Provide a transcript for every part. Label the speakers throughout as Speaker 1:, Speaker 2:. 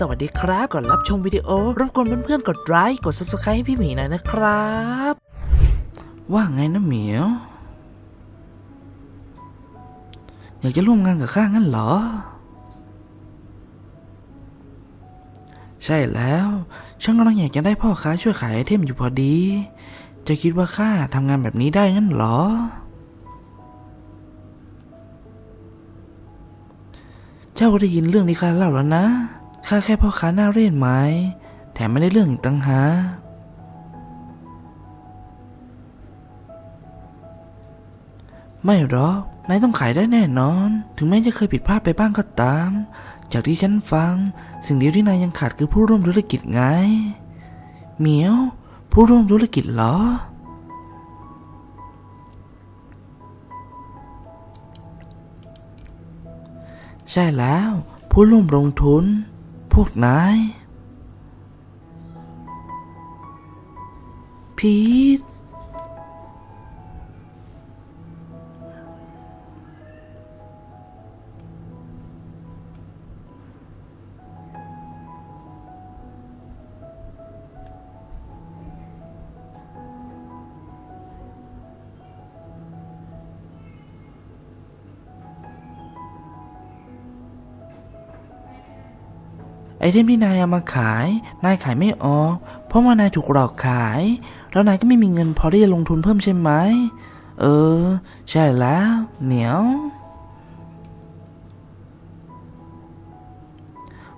Speaker 1: สวัสดีครับก่อนรับชมวิดีโอรบกวนเพื่อนๆกดไลค์กด subscribe ให้พี่หมีหน่อยนะครับ ว่าไงนะเหมียว อยากจะร่วมงานกับข้างั้นเหรอ ใช่แล้วฉันกำลังอยากจะได้พ่อค้าช่วยขายไอเทมอยู่พอดี จะคิดว่าข้าทำงานแบบนี้ได้งั้นเหรอเจ้าก็ได้ยินเรื่องที่ข้าเล่าแล้วนะ ข้าแค่พ่อค้าหน้าเร่นไหมแถมไม่ได้เรื่องอีกตั้งหากไม่หรอกนายต้องขายได้แน่นอน ถึงแม้จะเคยผิดพลาดไปบ้างก็ตาม จากที่ฉันฟัง สิ่งเดียวที่นายยังขาดคือผู้ร่วมธุรกิจไง เหมียว ผู้ร่วมธุรกิจเหรอ ใช่แล้ว ผู้ร่วมลงทุน พวกนาย พีท เทมที่นายเอามาขาย นายขายไม่ออก เพราะว่านายถูกหลอกขาย แล้วนายก็ไม่มีเงินพอที่จะลงทุนเพิ่มใช่ไหม เออ ใช่แล้วเหมียว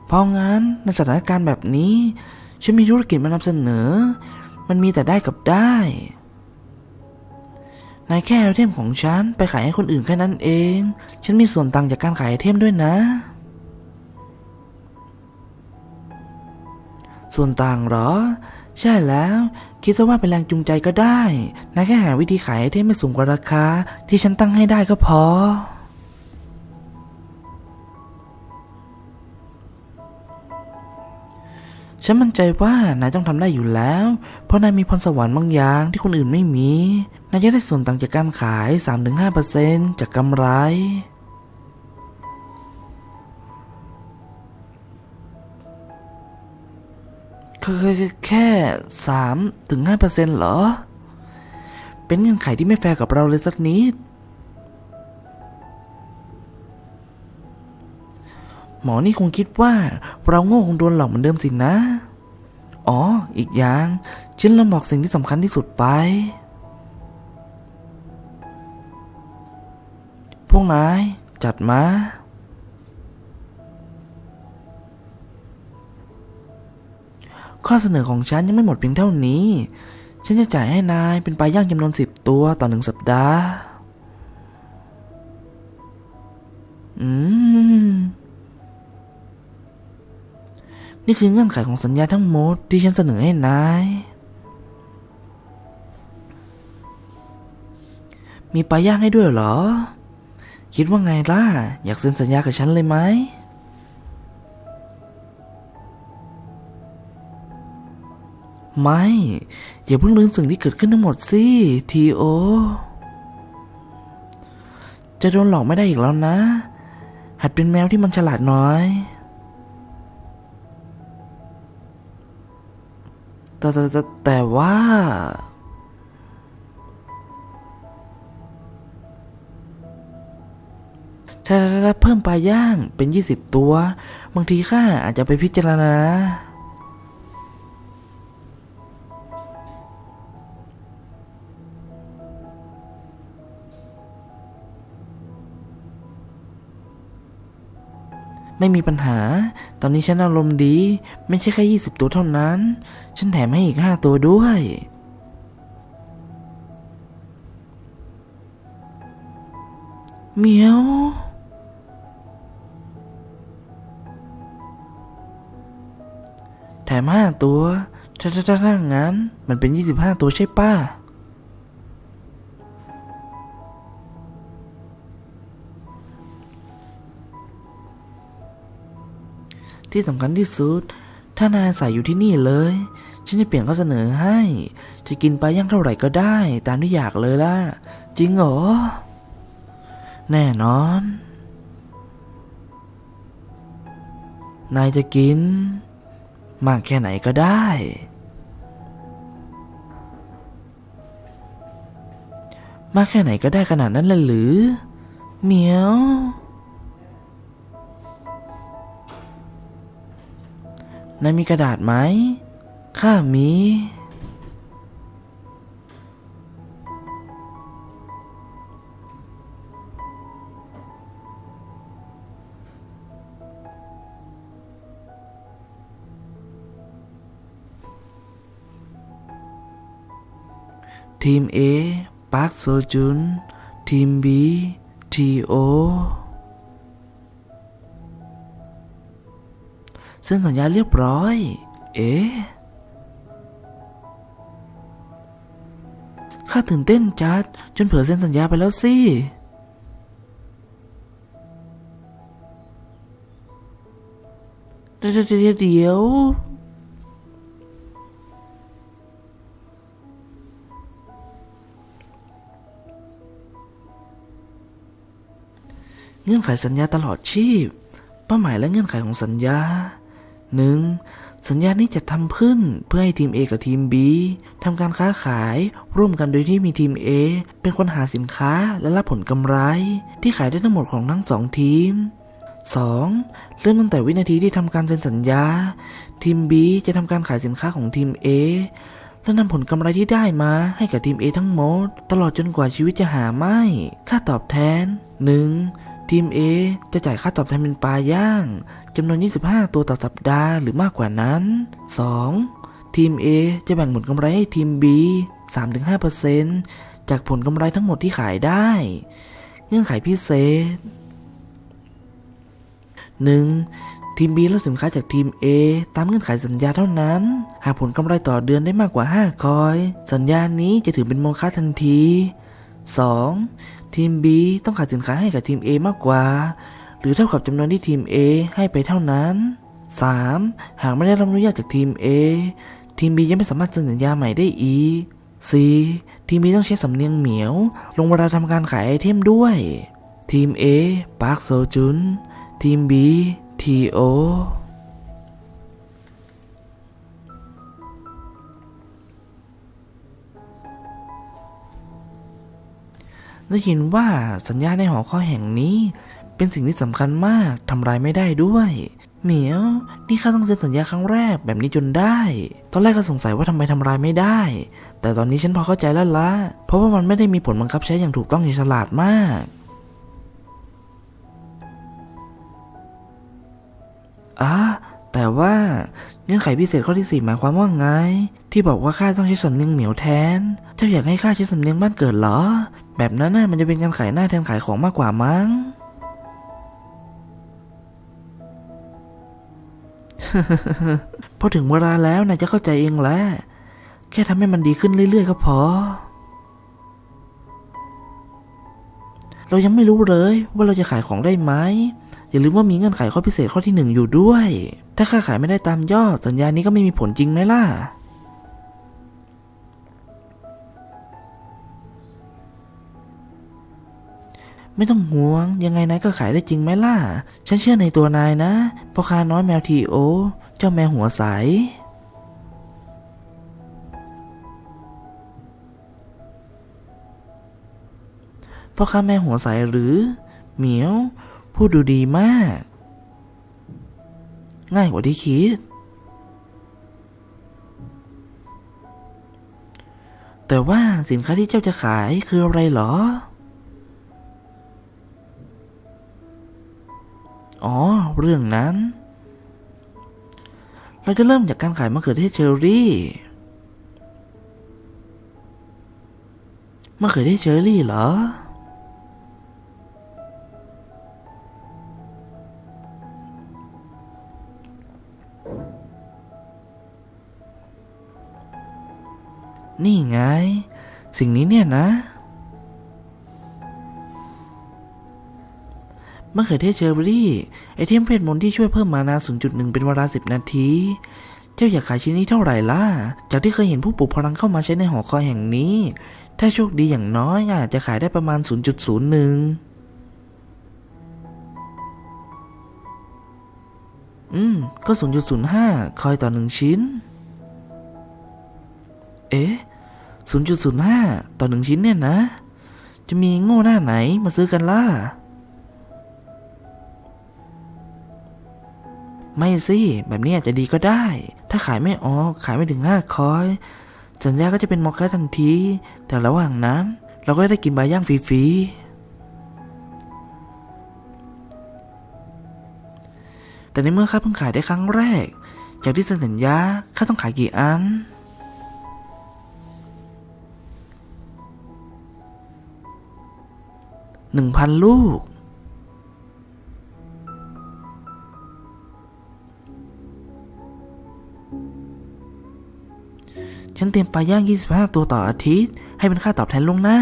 Speaker 1: เพราะงั้นในสถานการณ์แบบนี้ ฉันมีธุรกิจมานำเสนอ มันมีแต่ได้กับได้นายแค่ไอเทมของฉันไปขายให้คนอื่นแค่นั้นเอง ฉันมีส่วนต่างจากการขายไอเทมด้วยนะ ส่วนต่างเหรอ ใช่แล้ว คิดซะว่าเป็นแรงจูงใจก็ได้นายแค่หาวิธีขายไอเทมไม่สูงกว่าราคาที่ฉันตั้งให้ได้ก็พอ ฉันมั่นใจว่านายต้องทำได้อยู่แล้ว เพราะนายมีพรสวรรค์บางอย่างที่คนอื่นไม่มี นายจะได้ส่วนต่างจากการขาย 3-5%จากกำไร คือแค่สามถึงห้าเปอร์เซ็นต์เหรอ เป็นเงื่อนไขที่ไม่แฟร์กับเราเลยสักนิด หมอนี่คงคิดว่า เราโง่คงโดนหลอกเหมือนเดิมสินะ อ๋อ อีกอย่าง ฉันลืมบอกสิ่งที่สำคัญที่สุดไป พวกนายจัดมา ข้อเสนอของฉันยังไม่หมดเพียงเท่านี้ ฉันจะจ่ายให้นายเป็นปลาย่างจำนวนสิบตัวต่อหนึ่งสัปดาห์ อืม นี่คือเงื่อนไขของสัญญาทั้งหมดที่ฉันเสนอให้นาย มีปลาย่างให้ด้วยเหรอ คิดว่าไงล่ะ อยากเซ็นสัญญากับฉันเลยไหม ไม่ อย่าเพิ่งลืมสิ่งที่เกิดขึ้นทั้งหมดสิทีโอ จะโดนหลอกไม่ได้อีกแล้วนะ หัดเป็นแมวที่มันฉลาดน้อย แต่แต่แต่แต่ว่า ถ้าเพิ่มปลาย่างเป็น20ตัว บางทีข้าอาจจะไปพิจารณา ไม่มีปัญหา ตอนนี้ฉันอารมณ์ดี ไม่ใช่แค่ยี่สิบตัวเท่านั้น ฉันแถมให้อีกห้าตัวด้วย เมียว แถมห้าตัว ถ้าถ้าถ้างั้น มันเป็นยี่สิบห้าตัวใช่ป้า ที่สำคัญที่สุด ถ้านายอาศัยอยู่ที่นี่เลย ฉันจะเปลี่ยนข้อเสนอให้ จะกินปลาย่างเท่าไหร่ก็ได้ ตามที่อยากเลยล่ะ จริงเหรอ แน่นอน นายจะกิน มากแค่ไหนก็ได้ มากแค่ไหนก็ได้ขนาดนั้นเลยหรือ เหมียว นายมีกระดาษไหม ข้ามี ทีม A ปาร์คโซจุน ทีม B ทีโอ เส้นสัญญาเรียบร้อย เอ๊ะข้าตื่นเต้นจัดจนเผลอเซ็นสัญญาไปแล้วสิเดี๋ยวเดี๋ยวเดี๋ยวเดี๋ยวเงื่อนไขสัญญาตลอดชีพ เป้าหมายและเงื่อนไขของสัญญา 1. สัญญานี้จะทำขึ้นเพื่อให้ทีม A กับทีม B ทำการค้าขายร่วมกันโดยที่มีทีม A เป็นคนหาสินค้าและรับผลกำไร ที่ขายได้ทั้งหมดของทั้งสองทีม 2. เริ่มตั้งแต่วินาทีที่ทำการเซ็นสัญญา ทีม B จะทำการขายสินค้าของทีม A และนำผลกำไรที่ได้มาให้กับทีม A ทั้งหมด ตลอดจนกว่าชีวิตจะหาไม่ ค่าตอบแทน 1. ทีม A จะจ่ายค่าตอบแทนเป็นปลาย่างจำนวน 25 ตัวต่อสัปดาห์หรือมากกว่านั้น 2. ทีม A จะแบ่งผลกำไรให้ทีม B 3-5%จากผลกำไรทั้งหมดที่ขายได้ เงื่อนไขพิเศษ 1. ทีม B รับสินค้าจากทีม A ตามเงื่อนไขสัญญาเท่านั้น หากผลกำไรต่อเดือนได้มากกว่า 5 คอย สัญญานี้จะถือเป็นโมฆะทันที 2. ทีม B ต้องขายสินค้าให้กับทีม A มากกว่า หรือเท่ากับจำนวนที่ทีม A ให้ไปเท่านั้น 3. หากไม่ได้รับอนุญาตจากทีม A ทีม B ยังไม่สามารถเซ็นสัญญาใหม่ได้อีก 4. ทีม B ต้องใช้สำเนียงเหมียว ลงเวลาทำการขายไอเทมด้วย ทีม A ปาร์คโซจุน ทีม B ทีโอ ได้ยินว่าสัญญาในหอข้อแห่งนี้ เป็นสิ่งที่สำคัญมากทำลายไม่ได้ด้วย เหมียวนี่ข้าต้องเซ็นสัญญาครั้งแรกแบบนี้จนได้ ตอนแรกก็สงสัยว่าทำไมทำลายไม่ได้ แต่ตอนนี้ฉันพอเข้าใจแล้วละเพราะว่ามันไม่ได้มีผลบังคับใช้อย่างถูกต้องอย่างฉลาดมากอะ แต่ว่าเงื่อนไขพิเศษข้อที่สี่หมายความว่าไง ที่บอกว่าข้าต้องใช้สำเนียงเหมียวแทน เจ้าอยากให้ข้าใช้สำเนียงบ้านเกิดเหรอ แบบนั้นน่ะมันจะเป็นการขายหน้าแทนขายของมากกว่ามั้งพอถึงเวลาแล้วนายจะเข้าใจเองแหละ แค่ทำให้มันดีขึ้นเรื่อยๆก็พอ เรายังไม่รู้เลยว่าเราจะขายของได้ไหม อย่าลืมว่ามีเงื่อนไขข้อพิเศษข้อที่หนึ่งอยู่ด้วย ถ้าค่าขายไม่ได้ตามยอด สัญญานี้ก็ไม่มีผลจริงไหมล่ะ ไม่ต้องห่วง ยังไงนายก็ขายได้จริงไหมล่ะ ฉันเชื่อในตัวนายนะพ่อค้าน้อยแมวทีโอ เจ้าแมวหัวใสพ่อค้าแม่หัวใสหรือ เหมียว พูดดูดีมาก ง่ายกว่าที่คิด แต่ว่าสินค้าที่เจ้าจะขายคืออะไรเหรอ อ๋อ เรื่องนั้น เราจะเริ่มจากการขายมะเขือเทศเชอร์รี่มะเขือเทศเชอร์รี่เหรอ นี่ไง สิ่งนี้เนี่ยนะมะเขือเทศเชอร์บรี่ไอเทมเวทมนต์ที่ช่วยเพิ่มมานา 0.1 เป็นเวลา 10 นาที เจ้าอยากขายชิ้นนี้เท่าไหร่ล่ะ จากที่เคยเห็นผู้ปลุกพลังเข้ามาใช้ในหอคอยแห่งนี้ ถ้าโชคดีอย่างน้อยอาจจะขายได้ประมาณ 0.01 อืม ก็ 0.05 คอยต่อหนึ่งชิ้น 0.05 ต่อหนึ่งชิ้นเนี่ยนะ จะมีโง่หน้าไหนมาซื้อกันล่ะ ไม่สิ แบบนี้อาจจะดีก็ได้ ถ้าขายไม่ออก ขายไม่ถึงห้าคอย สัญญาก็จะเป็นมอคค่าทันที แต่ระหว่างนั้น เราก็ได้กินปลาย่างฟรีๆแต่ในเมื่อข้าเพิ่งขายได้ครั้งแรก จากที่เซ็นสัญญาข้าต้องขายกี่อัน หนึ่งพันลูก ฉันเตรียมปลาย่าง 25 ตัวต่ออาทิตย์ ให้เป็นค่าตอบแทนล่วงหน้า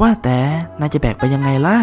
Speaker 1: ว่าแต่นายจะแบกไปยังไงล่ะ